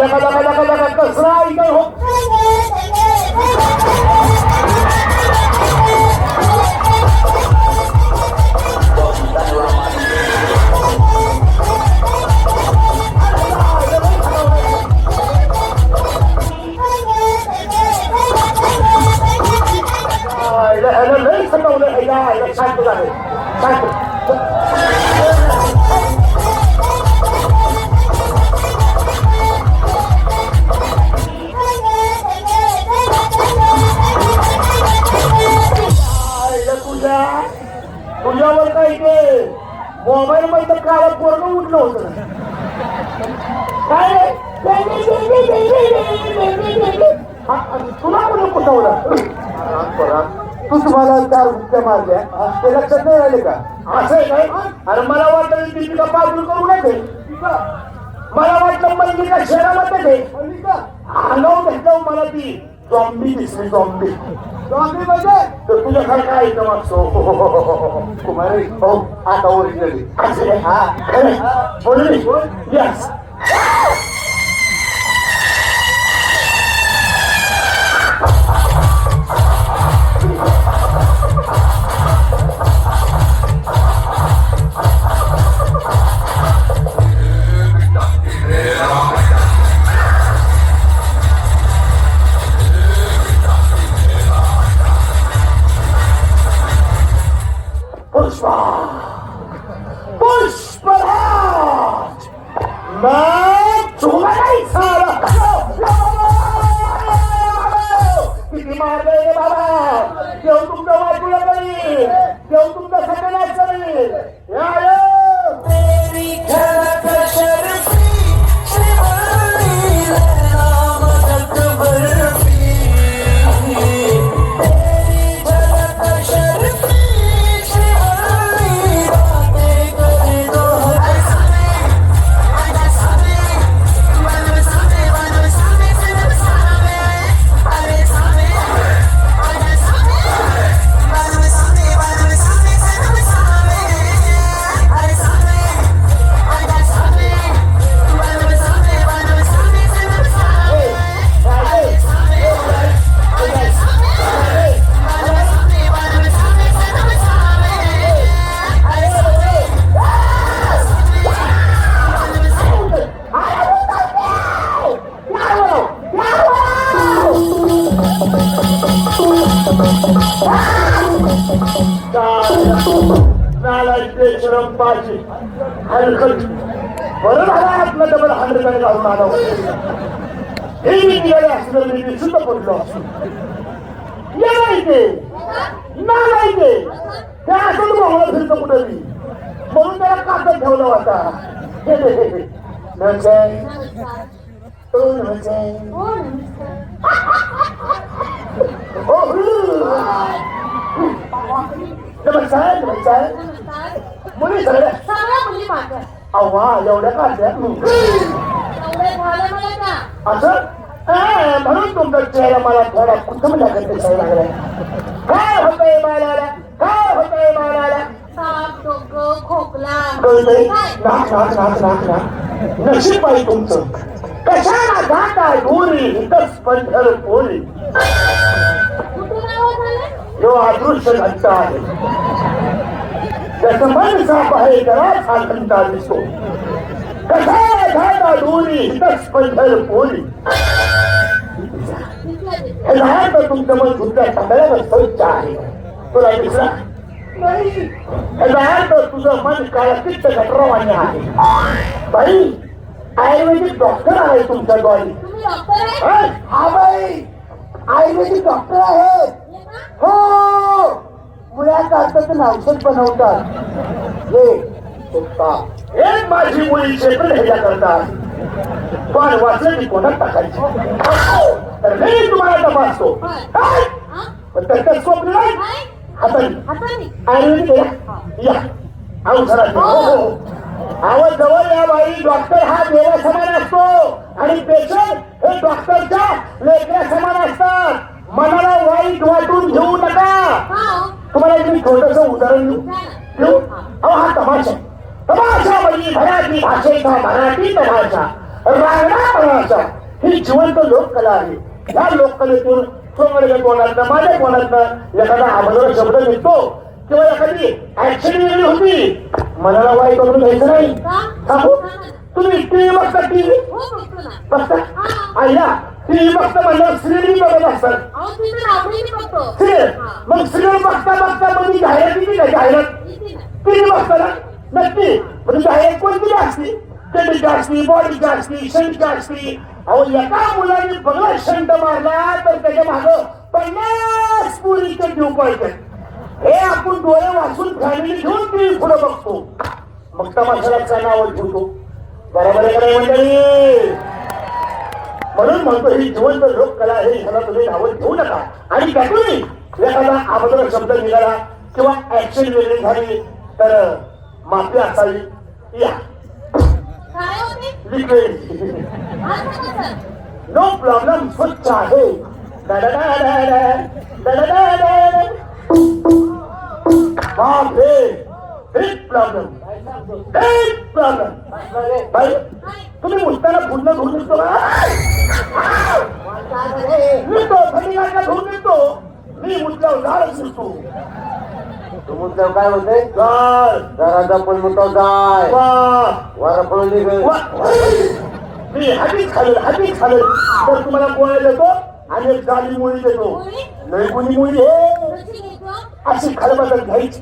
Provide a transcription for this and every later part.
দেখা দেখা मारल्या ते लक्षात नाही राहिले का? असं आहे काय? अरे मला वाटलं दीपिका पाजून करू नये मला वाटलं मल्लिका शहरामध्ये अंगावर घेतलं मला ती जॉम्बी दिसली जॉम्बी जॉम्बी म्हणजे? तर तुझ्या काय काय ऐकलं मागतो कुमारी हो आता ओरिजिनली हा बोलली यस நியாயம் नालायकेश्वरम पाची हलकट बरं झालं आपलं डबल हंड्रेड घालून आला हे मी गेले असलं मी सुद्धा पडलो असतो येते नालायके ते असं मोहळा फिरतं कुठं मी म्हणून त्याला कागद ठेवला होता हे हे हे हे. नमस्कार. ओ, नमस्कार. नमस्कार. मुली सगळ्या सगळ्या मुली माझ्या. अव्वा एवढ्या काढल्या एवढे झाले मला का? असं? हा, म्हणून तुमचा चेहरा मला थोडा कुठं लागत दिसायला लागलाय. काय होतंय बाळाला. काय होतंय बाळाला. ताप डोकं खोकला. कळतंय? काय? नाक नाक नाक नाक नाक नशीब आहे तुमचं. कशाला जाता दोरी इथंच पंढर पोरी कुठे नाव झाले जो अदृश्य घंटा आहे. त्याचं मन साप आहे त्याला हा घंटा दिसतो. कशाला जाता दोरी इथंच पंढर पोरी. हे लहान तर तुमचं मन तुमच्या सगळ्यावर स्वच्छ आहे. तुला दिसला? नाही लहान तर तुझं मन काळकिट्ट गटरवाणी आहे. बाई आयुर्वेदिक डॉक्टर आहे डॉक्टर आहे? हा बाई आयुर्वेदिक डॉक्टर आहे. हे? हो मुळ्या काढतात औषध बनवतात. हे माझी मुली शेकड ह्याच्या करतात. पण वाचलं की कोणात टाकायची? तर मी तुम्हाला तपासतो. काय? हा? पण त्याच्यात स्वप्न नाही? हाताने. या. अवसरात हो. हो आवाज जवळ या बाई. डॉक्टर हा देवा समान असतो. आणि पेशंट हे डॉक्टरच्या लेकऱ्या समान असतात. मनाला वाईट वाटून घेऊ नका? तुम्हाला एक मी छोटस उदाहरण देऊ. अहो हा तमाशा तमाशा म्हणजे मराठी भाषेचा मराठी तमाशा रांगणापणाचा. ही जिवंत लोककला आहे. या लोककलेतून सोंगडे कोणातनं माझ्या कोणातनं एखादा अभद्र शब्द निघतो किंवा एखादी ऍक्शन वेगळी होती. मनाला वाईट करून घ्यायचं नाही? सांगू तुम्ही टीव्ही बघता टीव्ही? हो बघता आईला टीव्ही बघता म्हणल्यावर सिरियल बघत असतात. मग सिरियल बघता बघता मध्ये जाहिरात किती काय जाहिरात? टीव्ही बघता ना नक्की. म्हणजे जाहिरात कोणती असती? कधी असती बॉडी असती शंट असती. अहो एका मुलाने बघला शंट मारला तर त्याच्या माग पन्नास पुरीचे पळतात हे आपण डोळे वाचून फॅमिली घेऊन टीव्ही पुढे बघतो. मग तमाशाला नाव ठेवतो. बरोबर आहे नाही मंडळी? म्हणून म्हणतो ही जिवंत लोककला आहे ह्याला तुम्ही नावं घेऊ नका. आणि त्यातूनही एखादा अभद्र शब्द निघाला किंवा ऍक्शन वेगळी झाली तर माफी असावी या. नो प्रॉब्लेम स्वच्छ आहे. प्रॉब्लेम प्रॉब्लेम तुम्ही मुलताना पुन्हा धुवून निघतो ना निघतो थंडी गाडीला धुवून निघतो मी मुद्द्यावर झाडच निघतो तुमचं काय होतंय झाड. घराचा पण म्हणतो जाय वा. वारा पळून निघेल. वा. मी हातीच खालेल हातीच खालेल. तर तुम्हाला गोळ्या देतो आणि एक जाली मुळी देतो? नाही कुणी मुळी? हे. कशी घेतो अशी खलबदल घ्यायची.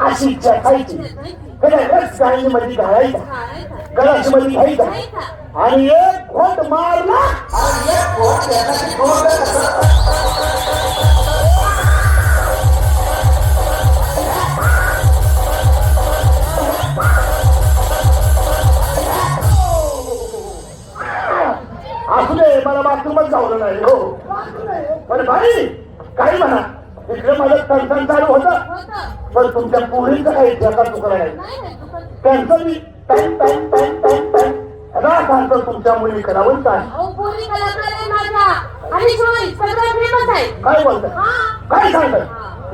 अशी इच्छा खायची रस गाळणी मध्ये घालायचा. खायचा गळाशी मध्ये घ्यायचा. खायचा आणि एक घोट मारला आणि एक घोट त्याच्याशी घोट पण तुमच्या पोरींचं काही जगा तुकडा नाही. त्यांचं मी time time time time time राग आणतो तुमच्या मुली करावं काय अहो कलाकार आहे माझ्या. आणि जोई सगळं फेमस आहे. काय बोलताय? हा. काय सांगताय?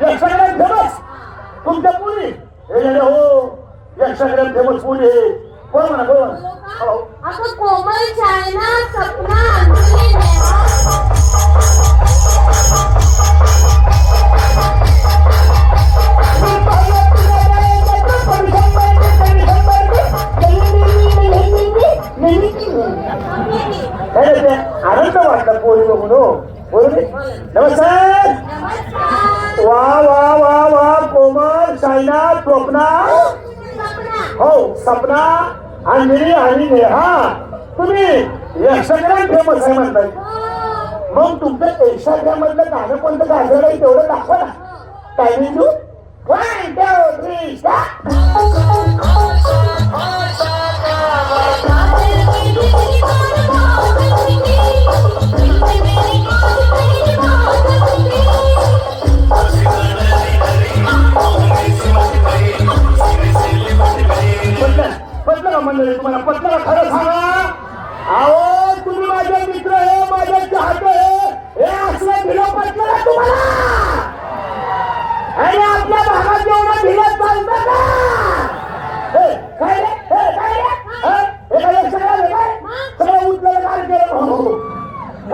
या सगळ्यात फेमस तुमच्या मुली हे नाही हो. या सगळ्यात फेमस आहे कोण म्हणा हो. अगं कोमल चायना सपना अंजली नेहा. रे? आनंद वाटला पोरी बघून हो. बोलू नमस्कार. वा वा वा वा कोमल सायना स्वप्ना. हो सपना अंजली आणि नेहा. तुम्ही यक्षग्राम फेमस आहे म्हणताय. हो. मग तुमचं यक्षग्राम मधलं गाणं कोणतं गाजलं नाही तेवढं दाखवा ना. टायमिंग देऊ? One, two, three, stop.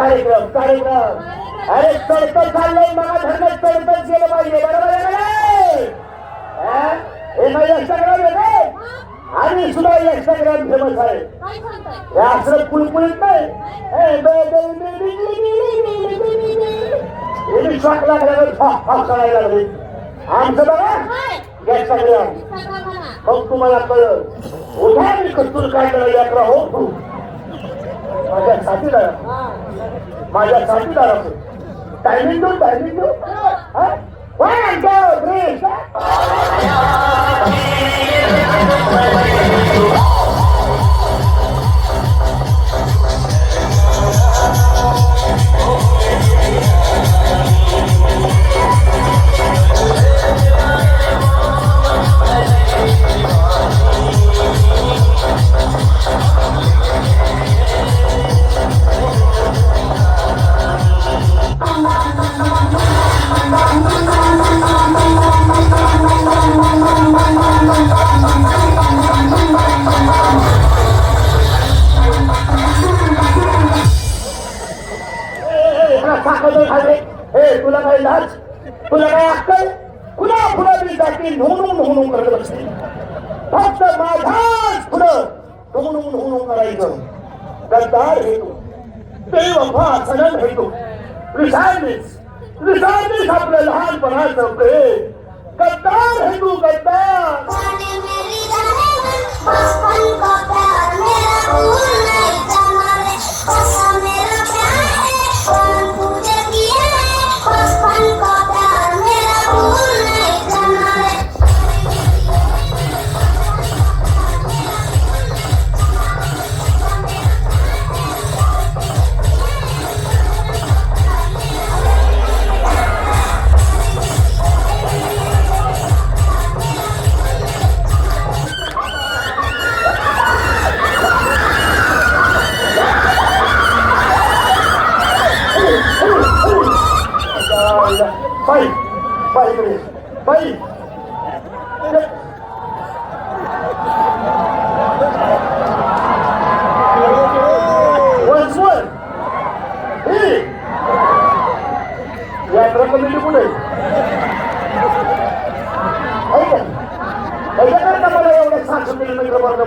कार्यक्रम कार्यक्रम अरे चढत चाललंय मला धरणं चढतच गेलं पाहिजे बरोबर आहे हे माझ्या सगळं वेगळे आणि सुद्धा या सगळ्यात फेमस आहे हे असं कुलकुलीत नाही शॉक लागल्यावर फॉक करायला लागले आमचं बघा या सगळ्या मग तुम्हाला कळलं उठा मी कस्तूर काय करायला अकरा हो माझ्या साथीला माझ्या साथीदाराचं. टायमिंग देऊन टायमिंग देऊ. वन टू थ्री गद्दार हे तू बेवफा सनद हे तू विसारलीस विसारलीस आपलं लहानपणाचं प्रेम. गद्दार हे गद्दार.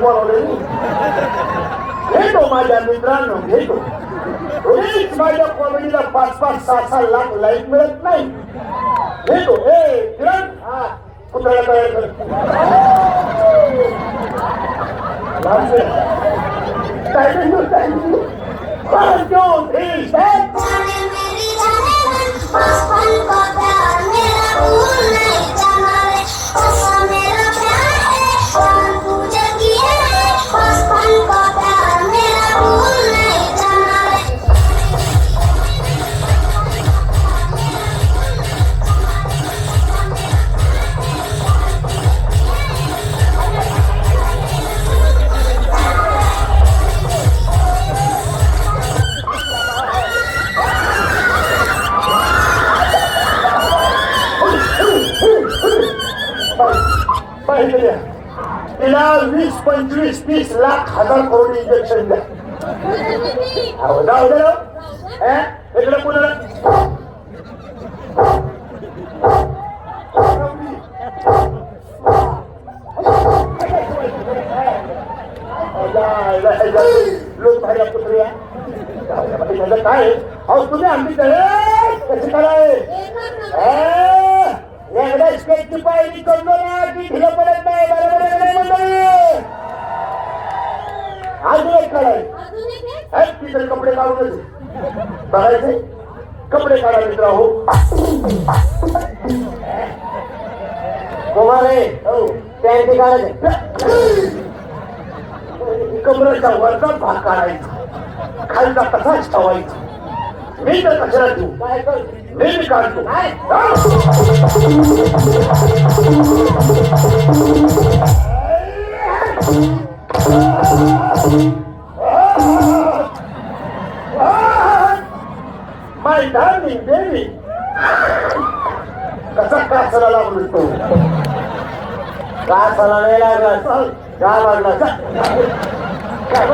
मित्र बोलावले घेतो माझ्या मित्रांनो घेतो कोणीच माझ्या कॉमेडीला पाच पाच सहा सहा लाख लाईक मिळत नाही घेतो ए किरण हा कुत्र्याला तयार कर टायमिंग टायमिंग वन लाख हजार करोड इंजेक्शन द्या अहो, जाऊ दे ना. हे? इकडे कुणाला लोक भारी कुत्र्या काय आहे? अहो तुम्ही आमची कशी कराय एकदा स्केचची पायरी करतो ना की ढिलं पडत नाही बरोबर आहे का नाही मंडळी अजून एक काढाय अजून एक कपडे काढूनच बघायचे? कपडे काढा मित्र हो. कुमारे हो पॅन्टी काढायचे. कमरेचा वरचा भाग काढायचा. खालचा तसाच ठेवायचा. मी तर कशाला देऊ काय कर? मी मी काढतो My darling baby. कसा कासरा लागलो तो का चला नाही लागत. का वाढला काय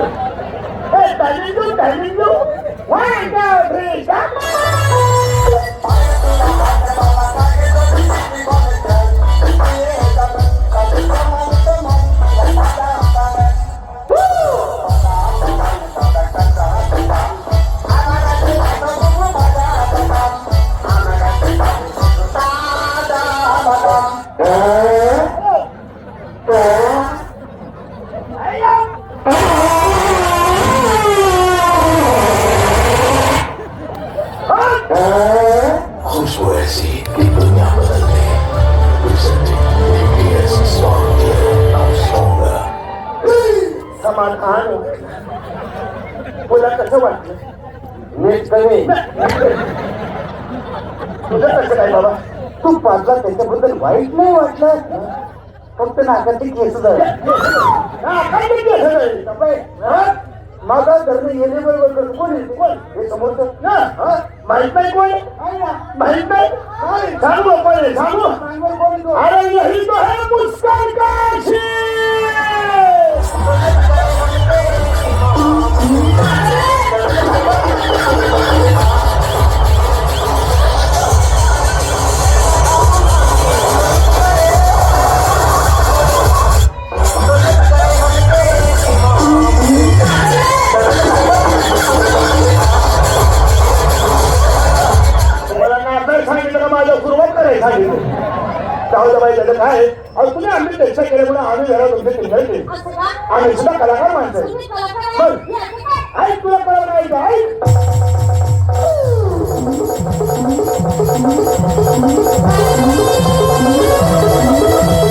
फक्त नाकाची केस माझा धर्म येणे बरोबर कोण कोण? हे समोरचं. माहीत नाही कोण? माहीत नाही? सांगू कोण सांगू अरे यही तो है मुस्कान काशी